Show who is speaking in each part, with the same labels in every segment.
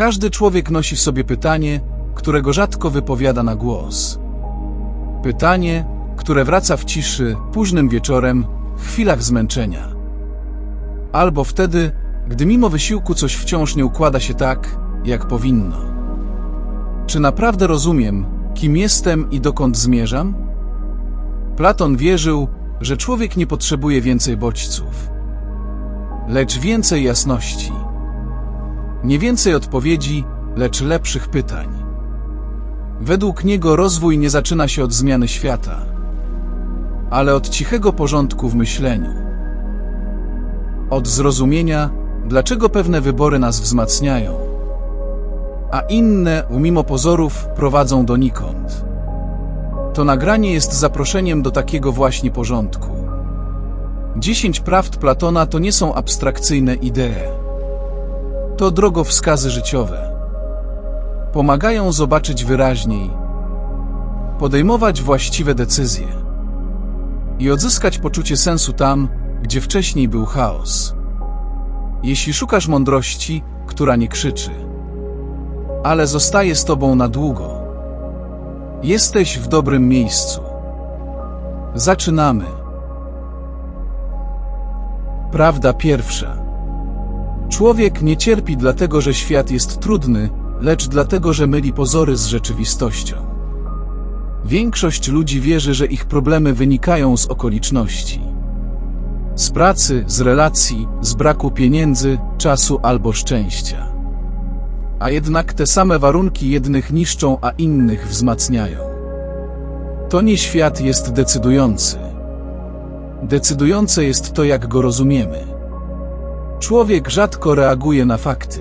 Speaker 1: Każdy człowiek nosi w sobie pytanie, którego rzadko wypowiada na głos. Pytanie, które wraca w ciszy, późnym wieczorem, w chwilach zmęczenia. Albo wtedy, gdy mimo wysiłku coś wciąż nie układa się tak, jak powinno. Czy naprawdę rozumiem, kim jestem i dokąd zmierzam? Platon wierzył, że człowiek nie potrzebuje więcej bodźców, lecz więcej jasności. Nie więcej odpowiedzi, lecz lepszych pytań. Według niego rozwój nie zaczyna się od zmiany świata, ale od cichego porządku w myśleniu. Od zrozumienia, dlaczego pewne wybory nas wzmacniają, a inne, mimo pozorów, prowadzą donikąd. To nagranie jest zaproszeniem do takiego właśnie porządku. Dziesięć prawd Platona to nie są abstrakcyjne idee. To drogowskazy życiowe. Pomagają zobaczyć wyraźniej, podejmować właściwe decyzje i odzyskać poczucie sensu tam, gdzie wcześniej był chaos. Jeśli szukasz mądrości, która nie krzyczy, ale zostaje z tobą na długo, jesteś w dobrym miejscu. Zaczynamy. Prawda pierwsza. Człowiek nie cierpi dlatego, że świat jest trudny, lecz dlatego, że myli pozory z rzeczywistością. Większość ludzi wierzy, że ich problemy wynikają z okoliczności. Z pracy, z relacji, z braku pieniędzy, czasu albo szczęścia. A jednak te same warunki jednych niszczą, a innych wzmacniają. To nie świat jest decydujący. Decydujące jest to, jak go rozumiemy. Człowiek rzadko reaguje na fakty.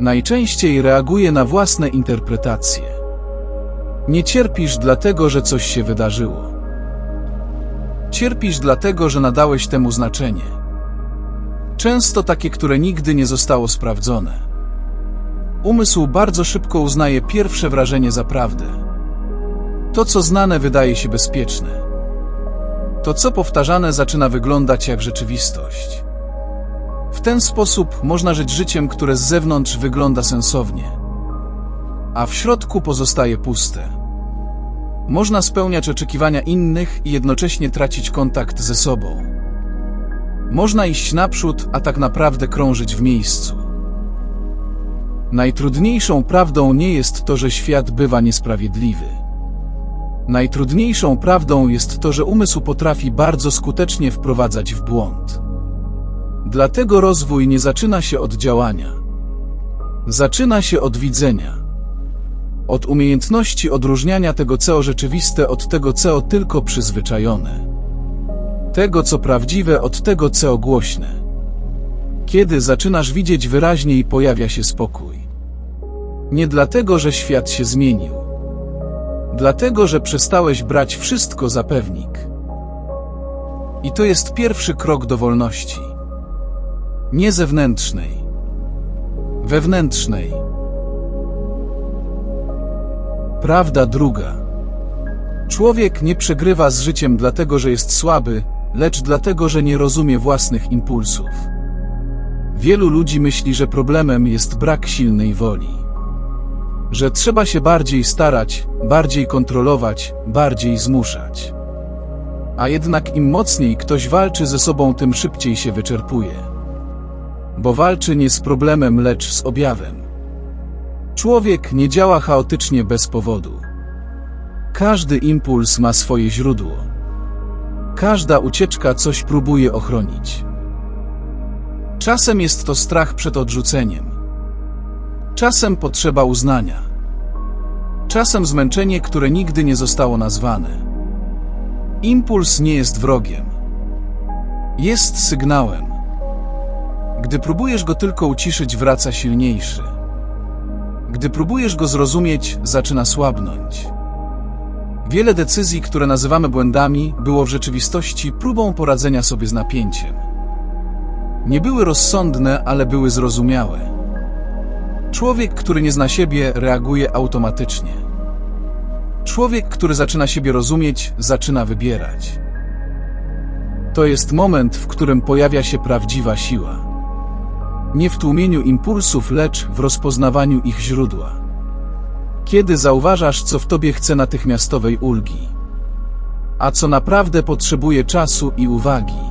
Speaker 1: Najczęściej reaguje na własne interpretacje. Nie cierpisz dlatego, że coś się wydarzyło. Cierpisz dlatego, że nadałeś temu znaczenie. Często takie, które nigdy nie zostało sprawdzone. Umysł bardzo szybko uznaje pierwsze wrażenie za prawdę. To, co znane, wydaje się bezpieczne. To, co powtarzane, zaczyna wyglądać jak rzeczywistość. W ten sposób można żyć życiem, które z zewnątrz wygląda sensownie, a w środku pozostaje puste. Można spełniać oczekiwania innych i jednocześnie tracić kontakt ze sobą. Można iść naprzód, a tak naprawdę krążyć w miejscu. Najtrudniejszą prawdą nie jest to, że świat bywa niesprawiedliwy. Najtrudniejszą prawdą jest to, że umysł potrafi bardzo skutecznie wprowadzać w błąd. Dlatego rozwój nie zaczyna się od działania. Zaczyna się od widzenia. Od umiejętności odróżniania tego, co rzeczywiste, od tego, co tylko przyzwyczajone. Tego, co prawdziwe, od tego, co głośne. Kiedy zaczynasz widzieć wyraźniej, pojawia się spokój. Nie dlatego, że świat się zmienił. Dlatego, że przestałeś brać wszystko za pewnik. I to jest pierwszy krok do wolności. Nie zewnętrznej. Wewnętrznej. Prawda druga. Człowiek nie przegrywa z życiem dlatego, że jest słaby, lecz dlatego, że nie rozumie własnych impulsów. Wielu ludzi myśli, że problemem jest brak silnej woli. Że trzeba się bardziej starać, bardziej kontrolować, bardziej zmuszać. A jednak im mocniej ktoś walczy ze sobą, tym szybciej się wyczerpuje. Bo walczy nie z problemem, lecz z objawem. Człowiek nie działa chaotycznie bez powodu. Każdy impuls ma swoje źródło. Każda ucieczka coś próbuje ochronić. Czasem jest to strach przed odrzuceniem. Czasem potrzeba uznania. Czasem zmęczenie, które nigdy nie zostało nazwane. Impuls nie jest wrogiem. Jest sygnałem. Gdy próbujesz go tylko uciszyć, wraca silniejszy. Gdy próbujesz go zrozumieć, zaczyna słabnąć. Wiele decyzji, które nazywamy błędami, było w rzeczywistości próbą poradzenia sobie z napięciem. Nie były rozsądne, ale były zrozumiałe. Człowiek, który nie zna siebie, reaguje automatycznie. Człowiek, który zaczyna siebie rozumieć, zaczyna wybierać. To jest moment, w którym pojawia się prawdziwa siła. Nie w tłumieniu impulsów, lecz w rozpoznawaniu ich źródła. Kiedy zauważasz, co w tobie chce natychmiastowej ulgi, a co naprawdę potrzebuje czasu i uwagi,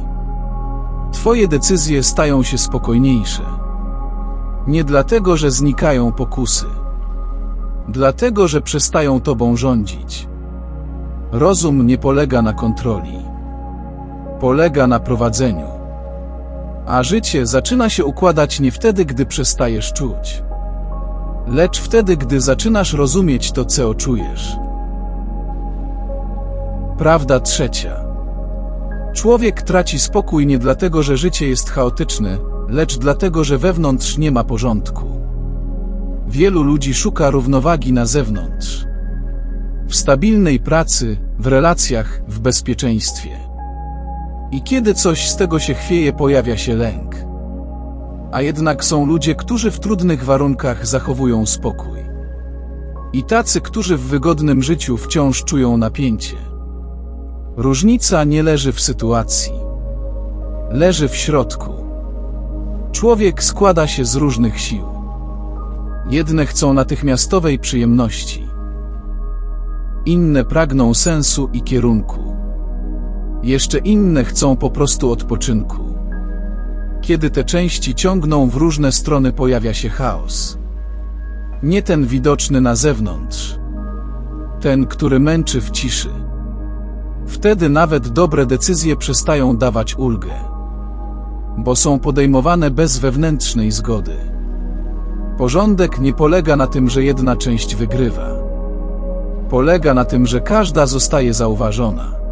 Speaker 1: twoje decyzje stają się spokojniejsze. Nie dlatego, że znikają pokusy, dlatego, że przestają tobą rządzić. Rozum nie polega na kontroli, polega na prowadzeniu. A życie zaczyna się układać nie wtedy, gdy przestajesz czuć, lecz wtedy, gdy zaczynasz rozumieć to, co czujesz. Prawda trzecia. Człowiek traci spokój nie dlatego, że życie jest chaotyczne, lecz dlatego, że wewnątrz nie ma porządku. Wielu ludzi szuka równowagi na zewnątrz. W stabilnej pracy, w relacjach, w bezpieczeństwie. I kiedy coś z tego się chwieje, pojawia się lęk. A jednak są ludzie, którzy w trudnych warunkach zachowują spokój. I tacy, którzy w wygodnym życiu wciąż czują napięcie. Różnica nie leży w sytuacji. Leży w środku. Człowiek składa się z różnych sił. Jedne chcą natychmiastowej przyjemności. Inne pragną sensu i kierunku. Jeszcze inne chcą po prostu odpoczynku. Kiedy te części ciągną w różne strony, pojawia się chaos. Nie ten widoczny na zewnątrz, ten, który męczy w ciszy. Wtedy nawet dobre decyzje przestają dawać ulgę, bo są podejmowane bez wewnętrznej zgody. Porządek nie polega na tym, że jedna część wygrywa. Polega na tym, że każda zostaje zauważona.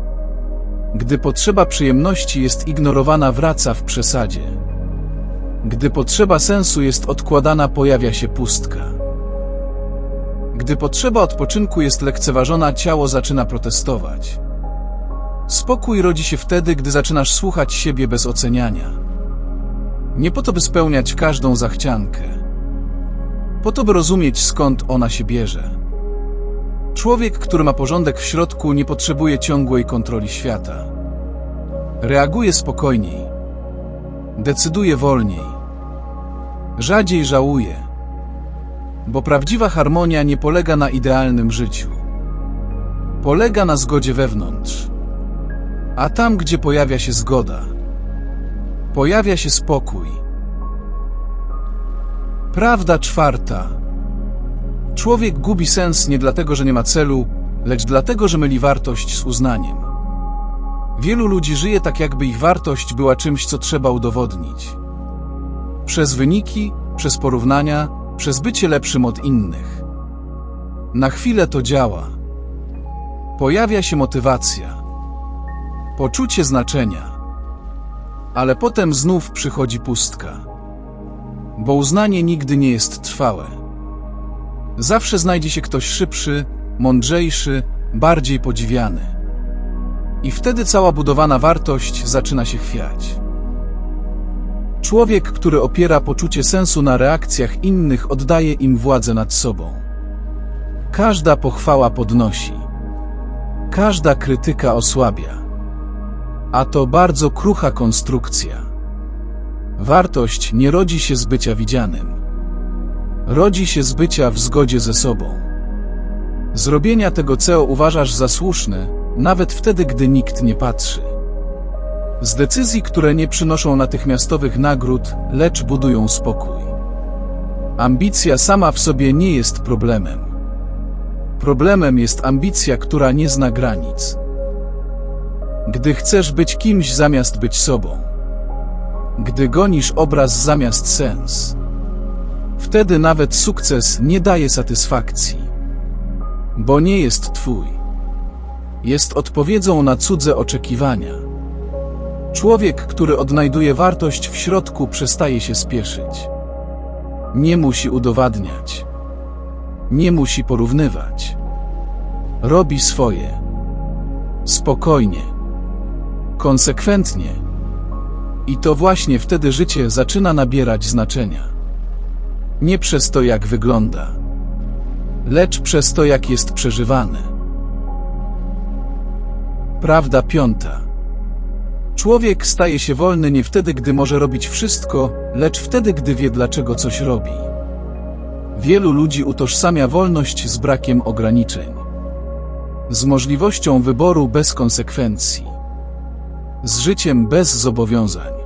Speaker 1: Gdy potrzeba przyjemności jest ignorowana, wraca w przesadzie. Gdy potrzeba sensu jest odkładana, pojawia się pustka. Gdy potrzeba odpoczynku jest lekceważona, ciało zaczyna protestować. Spokój rodzi się wtedy, gdy zaczynasz słuchać siebie bez oceniania. Nie po to, by spełniać każdą zachciankę. Po to, by rozumieć, skąd ona się bierze. Człowiek, który ma porządek w środku, nie potrzebuje ciągłej kontroli świata. Reaguje spokojniej. Decyduje wolniej. Rzadziej żałuje. Bo prawdziwa harmonia nie polega na idealnym życiu. Polega na zgodzie wewnątrz. A tam, gdzie pojawia się zgoda, pojawia się spokój. Prawda czwarta. Człowiek gubi sens nie dlatego, że nie ma celu, lecz dlatego, że myli wartość z uznaniem. Wielu ludzi żyje tak, jakby ich wartość była czymś, co trzeba udowodnić. Przez wyniki, przez porównania, przez bycie lepszym od innych. Na chwilę to działa. Pojawia się motywacja, poczucie znaczenia. Ale potem znów przychodzi pustka. Bo uznanie nigdy nie jest trwałe. Zawsze znajdzie się ktoś szybszy, mądrzejszy, bardziej podziwiany. I wtedy cała budowana wartość zaczyna się chwiać. Człowiek, który opiera poczucie sensu na reakcjach innych, oddaje im władzę nad sobą. Każda pochwała podnosi, każda krytyka osłabia. A to bardzo krucha konstrukcja. Wartość nie rodzi się z bycia widzianym. Rodzi się z bycia w zgodzie ze sobą. Zrobienia tego, co uważasz za słuszne, nawet wtedy, gdy nikt nie patrzy. Z decyzji, które nie przynoszą natychmiastowych nagród, lecz budują spokój. Ambicja sama w sobie nie jest problemem. Problemem jest ambicja, która nie zna granic. Gdy chcesz być kimś zamiast być sobą. Gdy gonisz obraz zamiast sens. Wtedy nawet sukces nie daje satysfakcji. Bo nie jest twój. Jest odpowiedzią na cudze oczekiwania. Człowiek, który odnajduje wartość w środku, przestaje się spieszyć. Nie musi udowadniać. Nie musi porównywać. Robi swoje. Spokojnie. Konsekwentnie. I to właśnie wtedy życie zaczyna nabierać znaczenia. Nie przez to, jak wygląda, lecz przez to, jak jest przeżywane. Prawda piąta. Człowiek staje się wolny nie wtedy, gdy może robić wszystko, lecz wtedy, gdy wie, dlaczego coś robi. Wielu ludzi utożsamia wolność z brakiem ograniczeń, z możliwością wyboru bez konsekwencji, z życiem bez zobowiązań.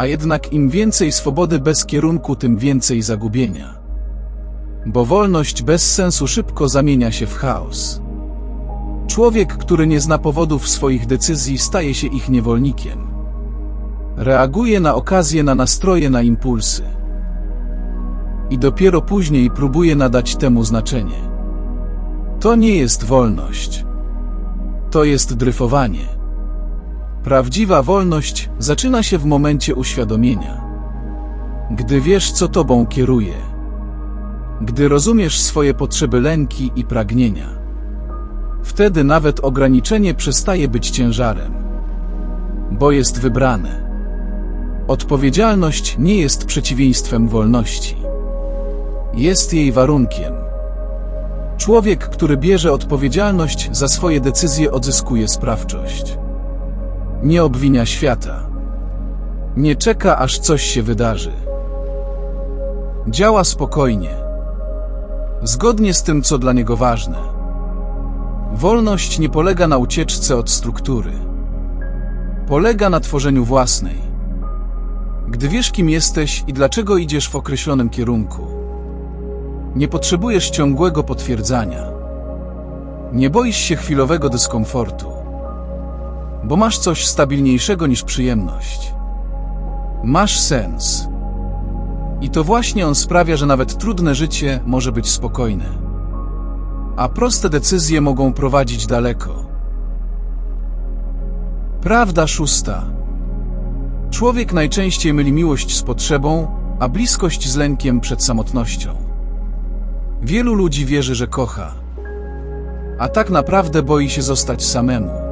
Speaker 1: A jednak im więcej swobody bez kierunku, tym więcej zagubienia. Bo wolność bez sensu szybko zamienia się w chaos. Człowiek, który nie zna powodów swoich decyzji, staje się ich niewolnikiem. Reaguje na okazje, na nastroje, na impulsy. I dopiero później próbuje nadać temu znaczenie. To nie jest wolność. To jest dryfowanie. Prawdziwa wolność zaczyna się w momencie uświadomienia. Gdy wiesz, co tobą kieruje. Gdy rozumiesz swoje potrzeby, lęki i pragnienia. Wtedy nawet ograniczenie przestaje być ciężarem, bo jest wybrane. Odpowiedzialność nie jest przeciwieństwem wolności. Jest jej warunkiem. Człowiek, który bierze odpowiedzialność za swoje decyzje, odzyskuje sprawczość. Nie obwinia świata. Nie czeka, aż coś się wydarzy. Działa spokojnie, zgodnie z tym, co dla niego ważne. Wolność nie polega na ucieczce od struktury. Polega na tworzeniu własnej. Gdy wiesz, kim jesteś i dlaczego idziesz w określonym kierunku, nie potrzebujesz ciągłego potwierdzania. Nie boisz się chwilowego dyskomfortu, bo masz coś stabilniejszego niż przyjemność. Masz sens. I to właśnie on sprawia, że nawet trudne życie może być spokojne a proste decyzje mogą prowadzić daleko. Prawda szósta. Człowiek najczęściej myli miłość z potrzebą, a bliskość z lękiem przed samotnością. Wielu ludzi wierzy, że kocha, a tak naprawdę boi się zostać samemu.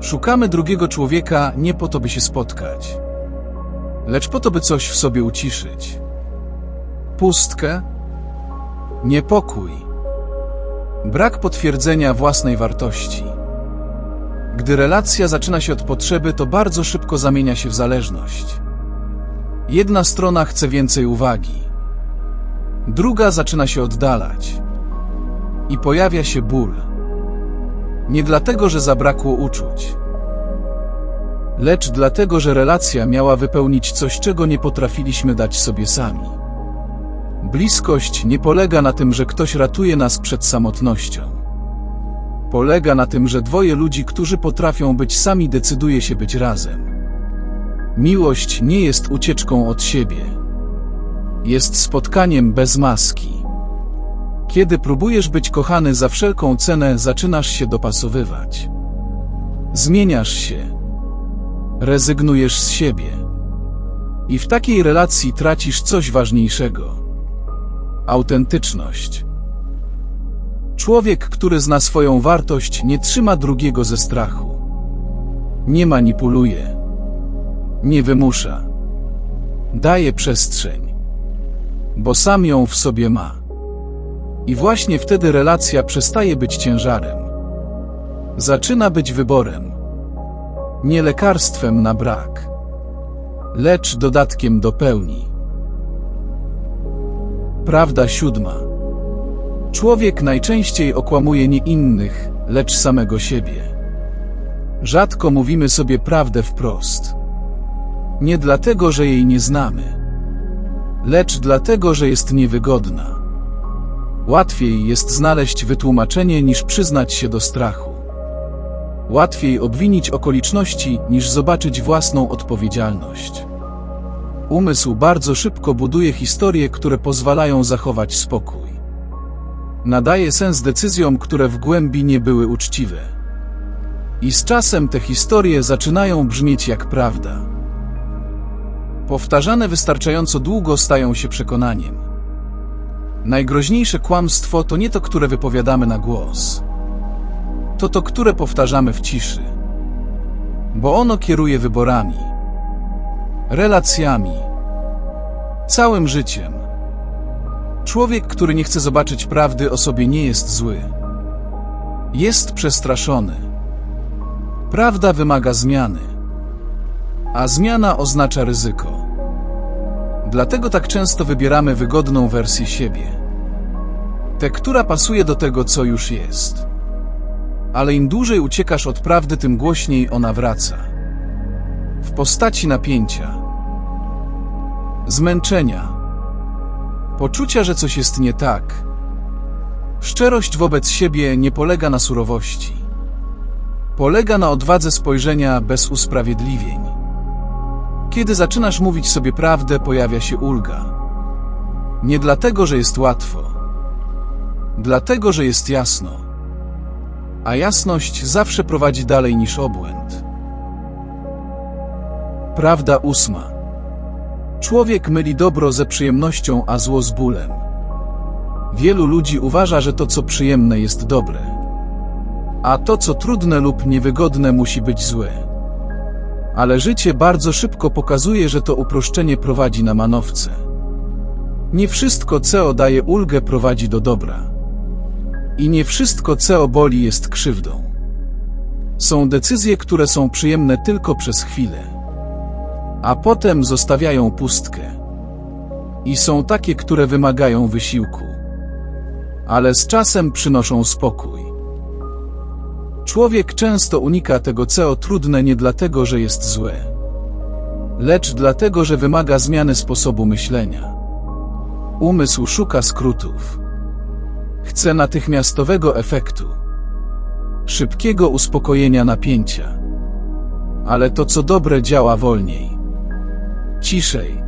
Speaker 1: Szukamy drugiego człowieka nie po to, by się spotkać, lecz po to, by coś w sobie uciszyć. Pustkę, niepokój, Brak potwierdzenia własnej wartości. Gdy relacja zaczyna się od potrzeby, to bardzo szybko zamienia się w zależność. Jedna strona chce więcej uwagi, druga zaczyna się oddalać i pojawia się ból. Nie dlatego, że zabrakło uczuć, lecz dlatego, że relacja miała wypełnić coś, czego nie potrafiliśmy dać sobie sami. Bliskość nie polega na tym, że ktoś ratuje nas przed samotnością. Polega na tym, że dwoje ludzi, którzy potrafią być sami, decyduje się być razem. Miłość nie jest ucieczką od siebie. Jest spotkaniem bez maski. Kiedy próbujesz być kochany za wszelką cenę, zaczynasz się dopasowywać. Zmieniasz się. Rezygnujesz z siebie. I w takiej relacji tracisz coś ważniejszego autentyczność. Człowiek, który zna swoją wartość, nie trzyma drugiego ze strachu. Nie manipuluje. Nie wymusza. Daje przestrzeń. Bo sam ją w sobie ma. I właśnie wtedy relacja przestaje być ciężarem. Zaczyna być wyborem. Nie lekarstwem na brak, lecz dodatkiem do pełni. Prawda siódma. Człowiek najczęściej okłamuje nie innych, lecz samego siebie. Rzadko mówimy sobie prawdę wprost. Nie dlatego, że jej nie znamy, lecz dlatego, że jest niewygodna. Łatwiej jest znaleźć wytłumaczenie niż przyznać się do strachu. Łatwiej obwinić okoliczności niż zobaczyć własną odpowiedzialność. Umysł bardzo szybko buduje historie, które pozwalają zachować spokój. Nadaje sens decyzjom, które w głębi nie były uczciwe. I z czasem te historie zaczynają brzmieć jak prawda. Powtarzane wystarczająco długo stają się przekonaniem. Najgroźniejsze kłamstwo to nie to, które wypowiadamy na głos. To to, które powtarzamy w ciszy. Bo ono kieruje wyborami relacjami, całym życiem. Człowiek, który nie chce zobaczyć prawdy o sobie, nie jest zły. Jest przestraszony. Prawda wymaga zmiany, a zmiana oznacza ryzyko. Dlatego tak często wybieramy wygodną wersję siebie. Tę, która pasuje do tego, co już jest. Ale im dłużej uciekasz od prawdy, tym głośniej ona wraca. W postaci napięcia, zmęczenia, poczucia, że coś jest nie tak. Szczerość wobec siebie nie polega na surowości. Polega na odwadze spojrzenia bez usprawiedliwień. Kiedy zaczynasz mówić sobie prawdę, pojawia się ulga. Nie dlatego, że jest łatwo. Dlatego, że jest jasno. A jasność zawsze prowadzi dalej niż obłęd. Prawda ósma. Człowiek myli dobro ze przyjemnością, a zło z bólem. Wielu ludzi uważa, że to, co przyjemne, jest dobre, a to, co trudne lub niewygodne, musi być złe. Ale życie bardzo szybko pokazuje, że to uproszczenie prowadzi na manowce. Nie wszystko, co daje ulgę, prowadzi do dobra. I nie wszystko, co boli, jest krzywdą. Są decyzje, które są przyjemne tylko przez chwilę, a potem zostawiają pustkę. I są takie, które wymagają wysiłku, ale z czasem przynoszą spokój. Człowiek często unika tego, co trudne nie dlatego, że jest złe, lecz dlatego, że wymaga zmiany sposobu myślenia. Umysł szuka skrótów. Chce natychmiastowego efektu, szybkiego uspokojenia napięcia. Ale to, co dobre, działa wolniej, ciszej,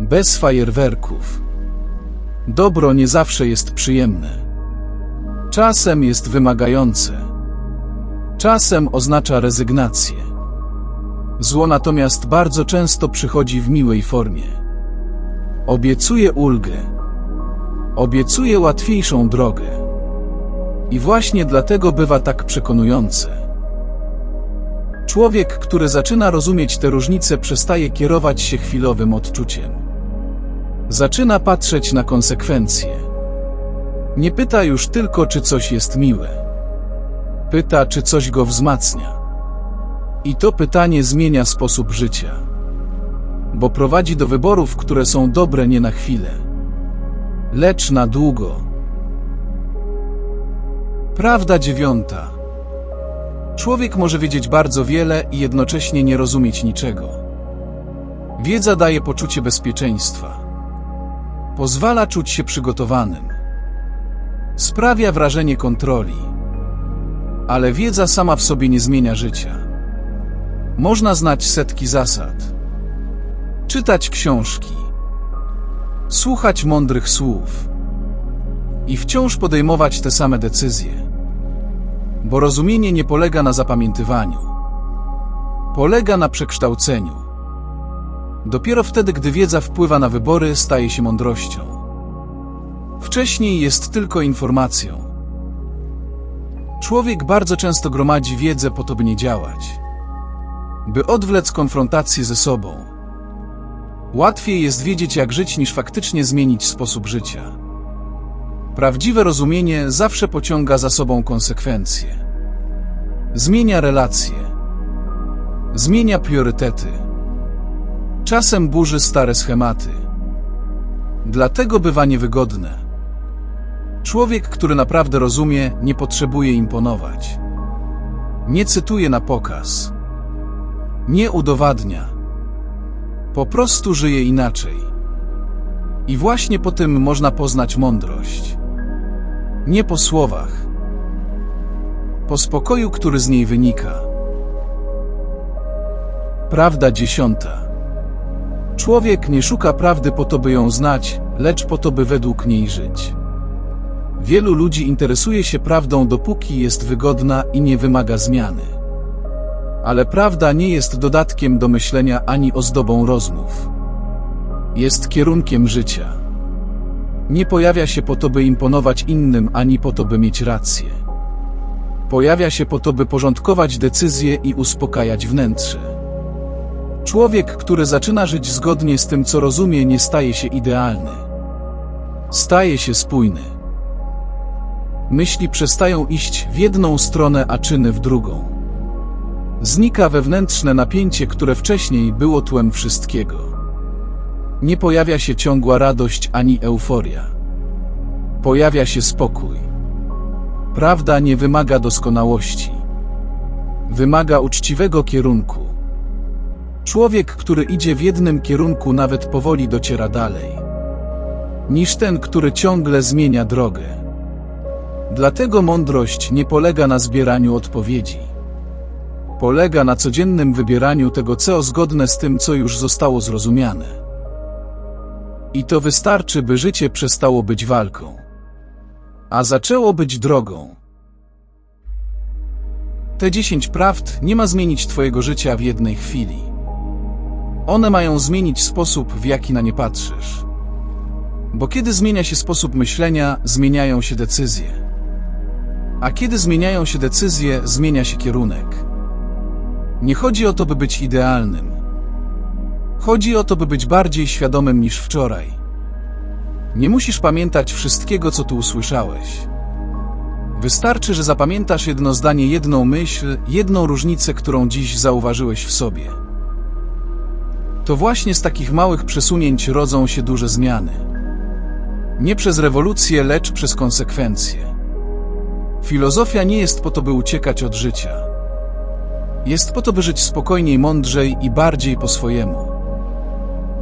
Speaker 1: bez fajerwerków. Dobro nie zawsze jest przyjemne. Czasem jest wymagające. Czasem oznacza rezygnację. Zło natomiast bardzo często przychodzi w miłej formie. Obiecuje ulgę. Obiecuje łatwiejszą drogę. I właśnie dlatego bywa tak przekonujące. Człowiek, który zaczyna rozumieć te różnice, przestaje kierować się chwilowym odczuciem. Zaczyna patrzeć na konsekwencje. Nie pyta już tylko, czy coś jest miłe. Pyta, czy coś go wzmacnia. I to pytanie zmienia sposób życia. Bo prowadzi do wyborów, które są dobre nie na chwilę, lecz na długo. Prawda dziewiąta. Człowiek może wiedzieć bardzo wiele i jednocześnie nie rozumieć niczego. Wiedza daje poczucie bezpieczeństwa. Pozwala czuć się przygotowanym. Sprawia wrażenie kontroli. Ale wiedza sama w sobie nie zmienia życia. Można znać setki zasad, czytać książki, słuchać mądrych słów i wciąż podejmować te same decyzje. Bo rozumienie nie polega na zapamiętywaniu, polega na przekształceniu. Dopiero wtedy, gdy wiedza wpływa na wybory, staje się mądrością. Wcześniej jest tylko informacją. Człowiek bardzo często gromadzi wiedzę po to, by nie działać, by odwlec konfrontację ze sobą. Łatwiej jest wiedzieć, jak żyć, niż faktycznie zmienić sposób życia. Prawdziwe rozumienie zawsze pociąga za sobą konsekwencje. Zmienia relacje, zmienia priorytety. Czasem burzy stare schematy. Dlatego bywa niewygodne. Człowiek, który naprawdę rozumie, nie potrzebuje imponować. Nie cytuje na pokaz. Nie udowadnia. Po prostu żyje inaczej. I właśnie po tym można poznać mądrość. Nie po słowach. Po spokoju, który z niej wynika. Prawda dziesiąta. Człowiek nie szuka prawdy po to, by ją znać, lecz po to, by według niej żyć. Wielu ludzi interesuje się prawdą, dopóki jest wygodna i nie wymaga zmiany. Ale prawda nie jest dodatkiem do myślenia ani ozdobą rozmów. Jest kierunkiem życia. Nie pojawia się po to, by imponować innym, ani po to, by mieć rację. Pojawia się po to, by porządkować decyzje i uspokajać wnętrze. Człowiek, który zaczyna żyć zgodnie z tym, co rozumie, nie staje się idealny. Staje się spójny. Myśli przestają iść w jedną stronę, a czyny w drugą. Znika wewnętrzne napięcie, które wcześniej było tłem wszystkiego. Nie pojawia się ciągła radość ani euforia. Pojawia się spokój. Prawda nie wymaga doskonałości. Wymaga uczciwego kierunku. Człowiek, który idzie w jednym kierunku, nawet powoli dociera dalej, niż ten, który ciągle zmienia drogę. Dlatego mądrość nie polega na zbieraniu odpowiedzi. Polega na codziennym wybieraniu tego, co zgodne z tym, co już zostało zrozumiane. I to wystarczy, by życie przestało być walką, a zaczęło być drogą. Te dziesięć prawd nie ma zmienić Twojego życia w jednej chwili. One mają zmienić sposób, w jaki na nie patrzysz. Bo kiedy zmienia się sposób myślenia, zmieniają się decyzje. A kiedy zmieniają się decyzje, zmienia się kierunek. Nie chodzi o to, by być idealnym. Chodzi o to, by być bardziej świadomym niż wczoraj. Nie musisz pamiętać wszystkiego, co tu usłyszałeś. Wystarczy, że zapamiętasz jedno zdanie, jedną myśl, jedną różnicę, którą dziś zauważyłeś w sobie. To właśnie z takich małych przesunięć rodzą się duże zmiany. Nie przez rewolucję, lecz przez konsekwencje. Filozofia nie jest po to, by uciekać od życia. Jest po to, by żyć spokojniej, mądrzej i bardziej po swojemu.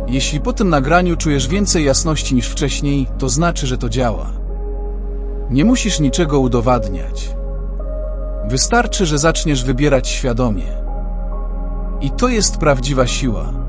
Speaker 1: Jeśli po tym nagraniu czujesz więcej jasności niż wcześniej, to znaczy, że to działa. Nie musisz niczego udowadniać. Wystarczy, że zaczniesz wybierać świadomie. I to jest prawdziwa siła.